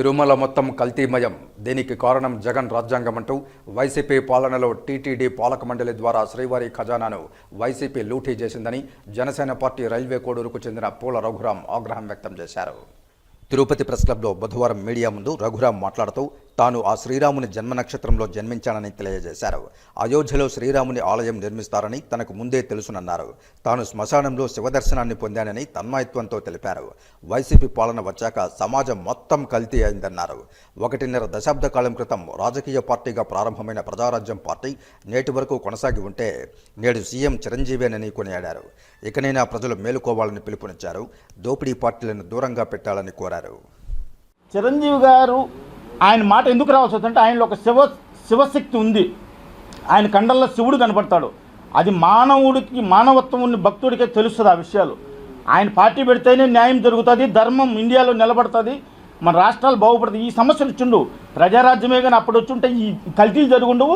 తిరుమల మొత్తం కల్తీమయం. దీనికి కారణం జగన్ రాజ్యాంగం అంటూ వైసీపీ పాలనలో టీటీడీ పాలక మండలి ద్వారా శ్రీవారి ఖజానాను వైసీపీ లూటీ చేసిందని జనసేన పార్టీ రైల్వే కోడూరుకు చెందిన పూల రఘురాం ఆగ్రహం వ్యక్తం చేశారు. తిరుపతి ప్రెస్ క్లబ్లో బుధవారం మీడియా ముందు రఘురాం మాట్లాడుతూ తాను ఆ శ్రీరాముని జన్మ నక్షత్రంలో జన్మించానని తెలియజేశారు. అయోధ్యలో శ్రీరాముని ఆలయం నిర్మిస్తారని తనకు ముందే తెలుసునన్నారు. తాను శ్మశానంలో శివదర్శనాన్ని పొందానని తన్మయత్వంతో తెలిపారు. వైసీపీ పాలన వచ్చాక సమాజం మొత్తం కల్తీ అయిందన్నారు. ఒకటిన్నర దశాబ్ద కాలం క్రితం రాజకీయ పార్టీగా ప్రారంభమైన ప్రజారాజ్యం పార్టీ నేటి వరకు కొనసాగి ఉంటే నేడు సీఎం చిరంజీవేనని కొనియాడారు. ఇకనైనా ప్రజలు మేలుకోవాలని పిలుపునిచ్చారు. దోపిడీ పార్టీలను దూరంగా పెట్టాలని కోరారు. చిరంజీవి గారు ఆయన మాట ఎందుకు రావాల్సి వస్తుందంటే ఆయనలో ఒక శివ శివశక్తి ఉంది. ఆయన కండల్లో శివుడు కనపడతాడు. అది మానవుడికి మానవత్వం ఉన్న భక్తుడికే తెలుస్తుంది ఆ విషయాలు. ఆయన పార్టీ పెడితేనే న్యాయం జరుగుతుంది ధర్మం ఇండియాలో నిలబడుతుంది మన రాష్ట్రాలు బాగుపడుతుంది. ఈ సమస్యలు చుండు ప్రజారాజ్యమే కానీ అప్పుడు వచ్చుంటే ఈ కల్తీలు జరుగుండవు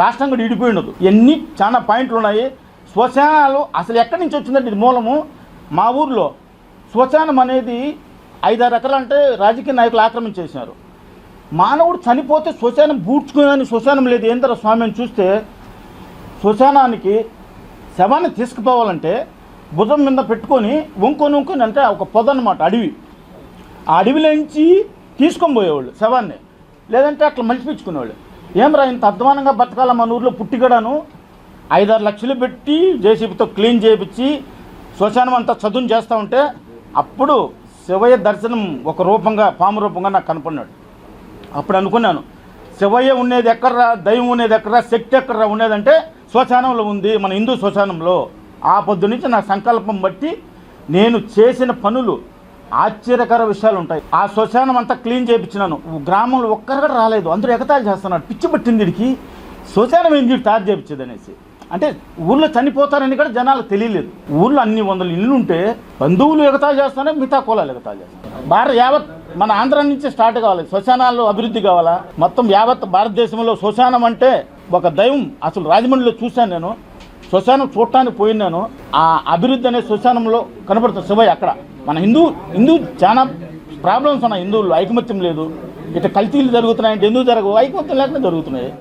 రాష్ట్రం కూడా ఇడిపోయి ఉండదు ఎన్ని చాలా పాయింట్లు ఉన్నాయి. శ్వశానాలు అసలు ఎక్కడి నుంచి వచ్చిందంటే ఇది మూలము? మా ఊర్లో శ్వశానం అనేది ఐదారు ఎకరాలు అంటే రాజకీయ నాయకులు ఆక్రమించేసినారు మానవుడు చనిపోతే శ్మశానం పూడ్చుకునే శ్మశానం లేదు. ఏందర స్వామి అని చూస్తే శ్మశానానికి శవాన్ని తీసుకుపోవాలంటే భుజం మీద పెట్టుకొని వంకొని వంకొని అంటే ఒక పొద అనమాట అడవి. ఆ అడవిలోంచి తీసుకొని పోయేవాళ్ళు శవాన్ని. లేదంటే అట్లా మలిచిపించుకునేవాళ్ళు ఏమరా ఇంత అధ్వానంగా బతకాల మన ఊర్లో పుట్టిగడను? ఐదారు లక్షలు పెట్టి జేసీబీతో క్లీన్ చేయించి శ్మశానం అంతా చదువును చేస్తూ ఉంటే అప్పుడు శివయ్య దర్శనం ఒక రూపంగా పాము రూపంగా నాకు కనపడినాడు. అప్పుడు అనుకున్నాను. శివయ్య ఉండేది ఎక్కడరా? దైవం ఉండేది ఎక్కడరా? శక్తి ఎక్కడరా? ఉండేదంటే శ్మశానంలో ఉంది మన హిందూ శ్మశానంలో. ఆ పొద్దు నుంచి నా సంకల్పం బట్టి నేను చేసిన పనులు ఆశ్చర్యకర విషయాలు ఉంటాయి. ఆ శ్మశానం అంతా క్లీన్ చేయించినాను. గ్రామంలో ఒక్కరు కూడా రాలేదు. అందరూ ఎగతాళి చేస్తున్నాడు పిచ్చి పట్టింది వీడికి. శ్మశానం ఏంది వీడు తయారు చేయించేది అనేసి. అంటే ఊళ్ళో చనిపోతారని కూడా జనాలకు తెలియలేదు. ఊర్లో అన్ని వందల ఇల్లు ఉంటే బంధువులు ఎగతాళి చేస్తానే మిగతా కులాలు ఎగతాలు చేస్తారు భారత యావత్ మన ఆంధ్ర నుంచి స్టార్ట్ కావాలి. శ్మశానాలు అభివృద్ధి కావాలా? మొత్తం యావత్ భారతదేశంలో శ్మశానం అంటే ఒక దైవం. అసలు రాజమండ్రిలో చూశాను నేను. శ్మశానం చూడటానికి పోయినాను ఆ అభివృద్ధి అనే శ్మశానంలో కనబడుతుంది శివయ్య అక్కడ. మన హిందూ హిందూ చాలా ప్రాబ్లమ్స్ ఉన్నాయి. హిందువుల్లో ఐకమత్యం లేదు. ఇట్లా కల్తీలు జరుగుతున్నాయంటే ఎందుకు జరగవు? ఐకమత్యం లేకుండా జరుగుతున్నాయి.